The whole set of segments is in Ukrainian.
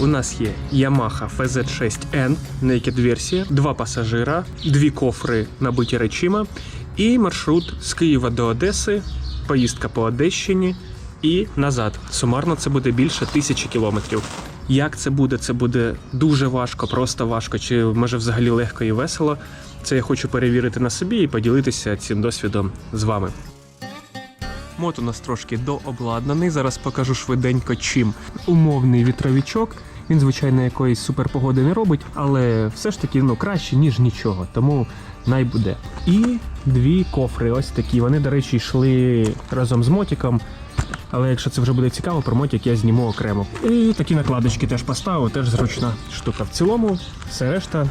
У нас є Yamaha FZ6N, Naked версія, два пасажира, дві кофри набиті речима і маршрут з Києва до Одеси, поїздка по Одещині і назад. Сумарно це буде більше тисячі кілометрів. Як це буде? Це буде дуже важко, просто важко, чи може взагалі легко і весело. Це я хочу перевірити на собі і поділитися цим досвідом з вами. Мот у нас трошки дообладнаний. Зараз покажу швиденько чим. Умовний вітровичок. Він, звичайно, якоїсь суперпогоди не робить, але все ж таки ну, краще, ніж нічого. Тому най буде. І дві кофри. Ось такі. Вони, до речі, йшли разом з мотиком. Але якщо це вже буде цікаво, про мотик я зніму окремо. І такі накладочки теж поставив, теж зручна штука. В цілому, все решта.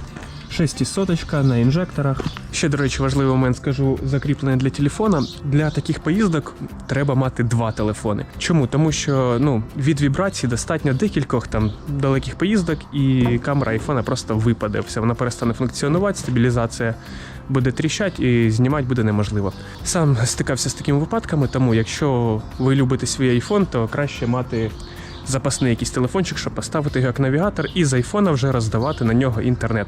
Шестисоточка на інжекторах. Ще, до речі, важливий момент скажу закріплене для телефона. Для таких поїздок треба мати два телефони. Чому? Тому що ну, від вібрацій достатньо декількох там далеких поїздок, і камера айфона просто випаде. Все, вона перестане функціонувати, стабілізація буде тріщати і знімати буде неможливо. Сам стикався з такими випадками, тому якщо ви любите свій айфон, то краще мати запасний якийсь телефончик, щоб поставити його як навігатор, і з айфона вже роздавати на нього інтернет.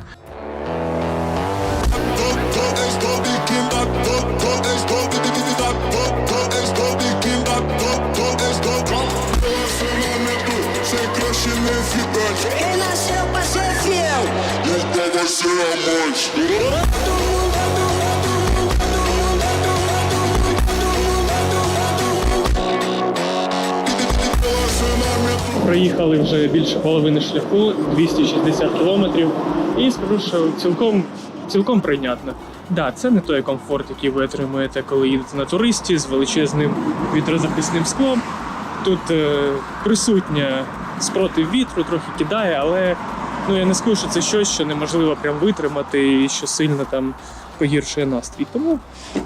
Проїхали вже більше половини шляху, 260 кілометрів, і скажу, що цілком, цілком прийнятно. Да, це не той комфорт, який ви отримуєте, коли їдете на туристі з величезним вітрозахисним склом. Тут е, присутня спротив вітру, трохи кидає, але ну я не скажу, що це щось, що неможливо прям витримати і що сильно там погіршує настрій. Тому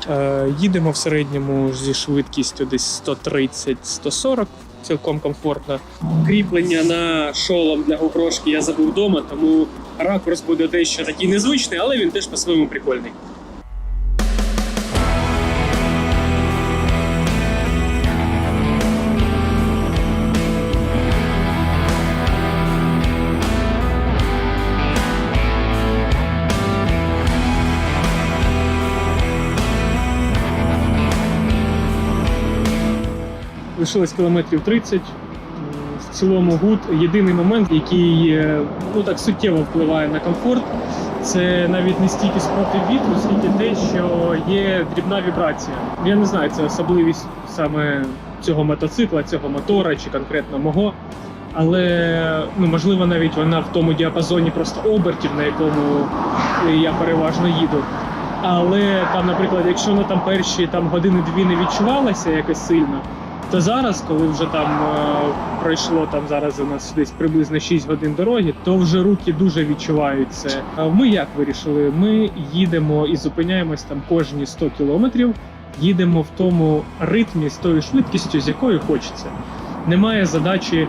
е, їдемо в середньому зі швидкістю десь 130-140, цілком комфортно. Кріплення на шолом для гупрошки я забув вдома, тому ракурс буде дещо такий незвичний, але він теж по-своєму прикольний. Лишилось кілометрів 30. В цілому гуд. Єдиний момент, який ну так суттєво впливає на комфорт, це навіть не стільки спротив вітру, скільки те, що є дрібна вібрація. Я не знаю, це особливість саме цього мотоцикла, цього мотора чи конкретно мого. Але ну можливо навіть вона в тому діапазоні просто обертів, на якому я переважно їду. Але там, наприклад, якщо на там перші там години-дві не відчувалася якось сильно, то зараз, коли вже там е, пройшло там зараз у нас десь приблизно 6 годин дороги, то вже руки дуже відчувають це. Ми як вирішили? Ми їдемо і зупиняємось там кожні 100 кілометрів, їдемо в тому ритмі з тою швидкістю, з якою хочеться. Немає задачі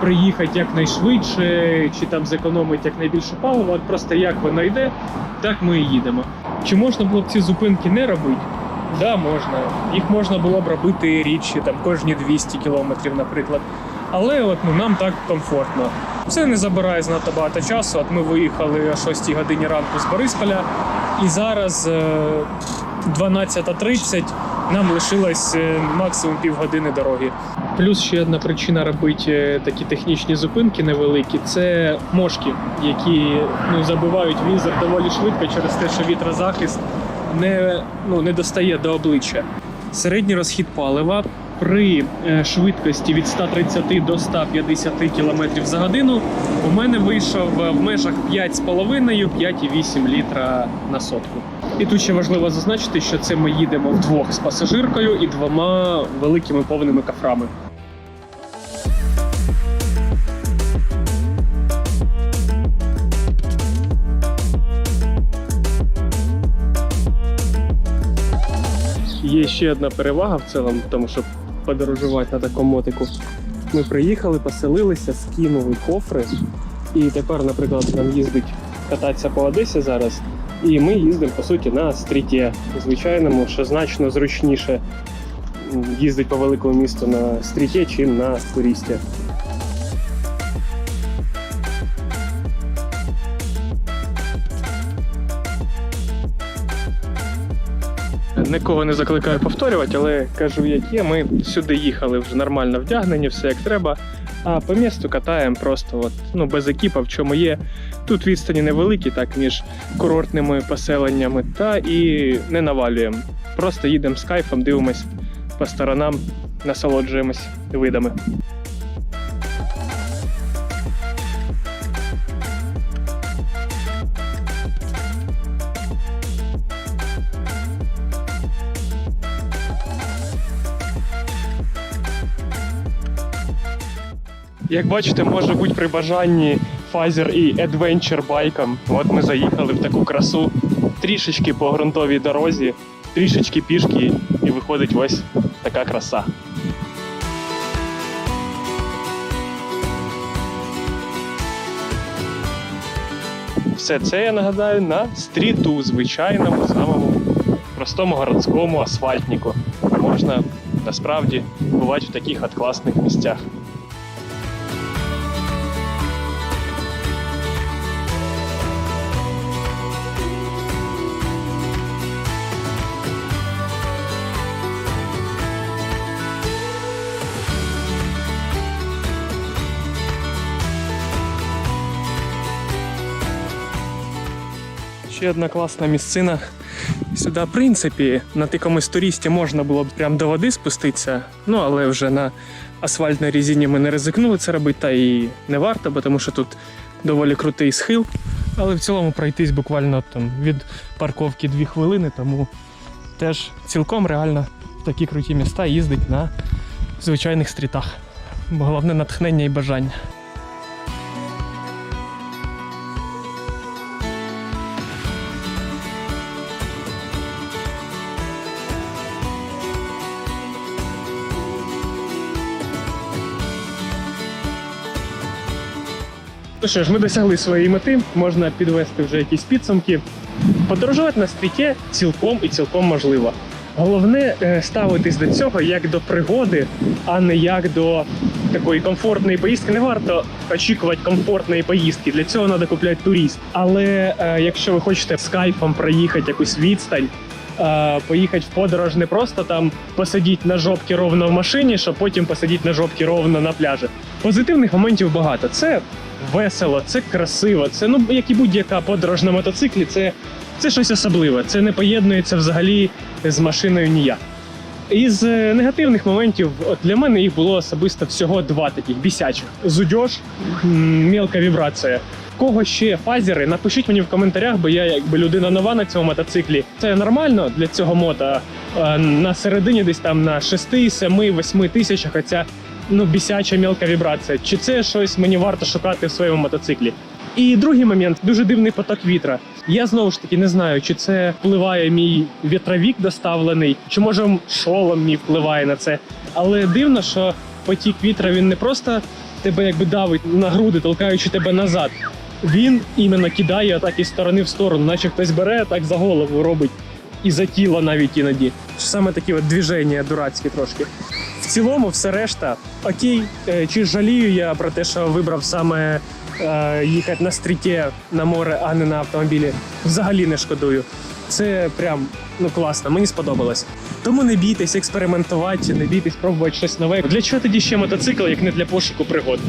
приїхати якнайшвидше чи там зекономити якнайбільше палива. Просто як воно йде, так ми і їдемо. Чи можна було б ці зупинки не робити? Да, можна. Їх можна було б робити рідші, там кожні 200 кілометрів, наприклад. Але от ну нам так комфортно. Це не забирає знато багато часу. От ми виїхали о 6 годині ранку з Борисполя, і зараз е, 12.30 нам лишилось е, максимум півгодини дороги. Плюс ще одна причина робити е, такі технічні зупинки невеликі це мошки, які ну, забивають візор доволі швидко через те, що вітрозахист не, ну, не достає до обличчя. Середній розхід палива при е, швидкості від 130 до 150 км за годину у мене вийшов е, в межах 5,5-5,8 літра на сотку. І тут ще важливо зазначити, що це ми їдемо вдвох з пасажиркою і двома великими повними кафрами. Є ще одна перевага в цілому, тому щоб подорожувати на такому мотику. Ми приїхали, поселилися, скинули кофри, і тепер, наприклад, нам їздить кататися по Одесі зараз. І ми їздимо по суті на стріті звичайному, що значно зручніше їздить по великому місту на стріті, чим на туристі. Нікого не закликаю повторювати, але кажу, як є. Ми сюди їхали вже нормально вдягнені, все як треба. А по місту катаємо просто от, ну, без екіпа, в чому є. Тут відстані невеликі, так між курортними поселеннями, та і не навалюємо. Просто їдемо з кайфом, дивимось по сторонам, насолоджуємось видами. Як бачите, може бути при бажанні фазер і адвенчер байкам. От ми заїхали в таку красу, трішечки по ґрунтовій дорозі, трішечки пішки, і виходить ось така краса. Все це я нагадаю на стріту, звичайному, самому простому городському асфальтнику. Можна насправді бувати в таких от класних місцях. Ще одна класна місцина. Сюди, в принципі, на якомусь туристі можна було б прям до води спуститися. Ну, але вже на асфальтній резині ми не ризикнули це робити, та і не варто, бо тому що тут доволі крутий схил. Але в цілому пройтись буквально там від парковки дві хвилини, тому теж цілком реально в такі круті міста їздить на звичайних стрітах. Бо головне натхнення і бажання. Ну що ж, ми досягли своєї мети, можна підвести вже якісь підсумки. Подорожувати на стріті цілком і цілком можливо. Головне е, ставитись до цього як до пригоди, а не як до такої комфортної поїздки. Не варто очікувати комфортної поїздки. Для цього треба купляти турист. Але е, якщо ви хочете з кайфом проїхати якусь відстань, е, поїхати в подорож не просто там посидіти на жопці ровно в машині, щоб потім посидіти на жопці ровно на пляжі. Позитивних моментів багато. Це весело, це красиво. Це ну як і будь-яка подорож на мотоциклі. Це, це щось особливе. Це не поєднується взагалі з машиною ніяк. Із е, негативних моментів, от для мене їх було особисто всього два таких бісячих: зудьош, мілка вібрація. Кого ще фазери? Напишіть мені в коментарях, бо я якби людина нова на цьому мотоциклі. Це нормально для цього мота. Е, На середині десь там на 6, 7, 8 тисячах. Оця ну бісяча мілка вібрація. Чи це щось мені варто шукати в своєму мотоциклі? І другий момент дуже дивний поток вітра. Я знову ж таки не знаю, чи це впливає мій вітровік доставлений, чи може шолом мій впливає на це. Але дивно, що потік вітра він не просто тебе якби давить на груди, толкаючи тебе назад. Він іменно кидає так із сторони в сторону, наче хтось бере так за голову робить і за тіло навіть іноді. Саме такі от движення дурацькі трошки. В цілому, все решта, окей, Е, чи жалію я про те, що вибрав саме е, їхати на стріті на море, а не на автомобілі. Взагалі не шкодую. Це прям ну класно, мені сподобалось. Тому не бійтесь експериментувати, не бійтесь пробувати щось нове. Для чого тоді ще мотоцикл, як не для пошуку пригод?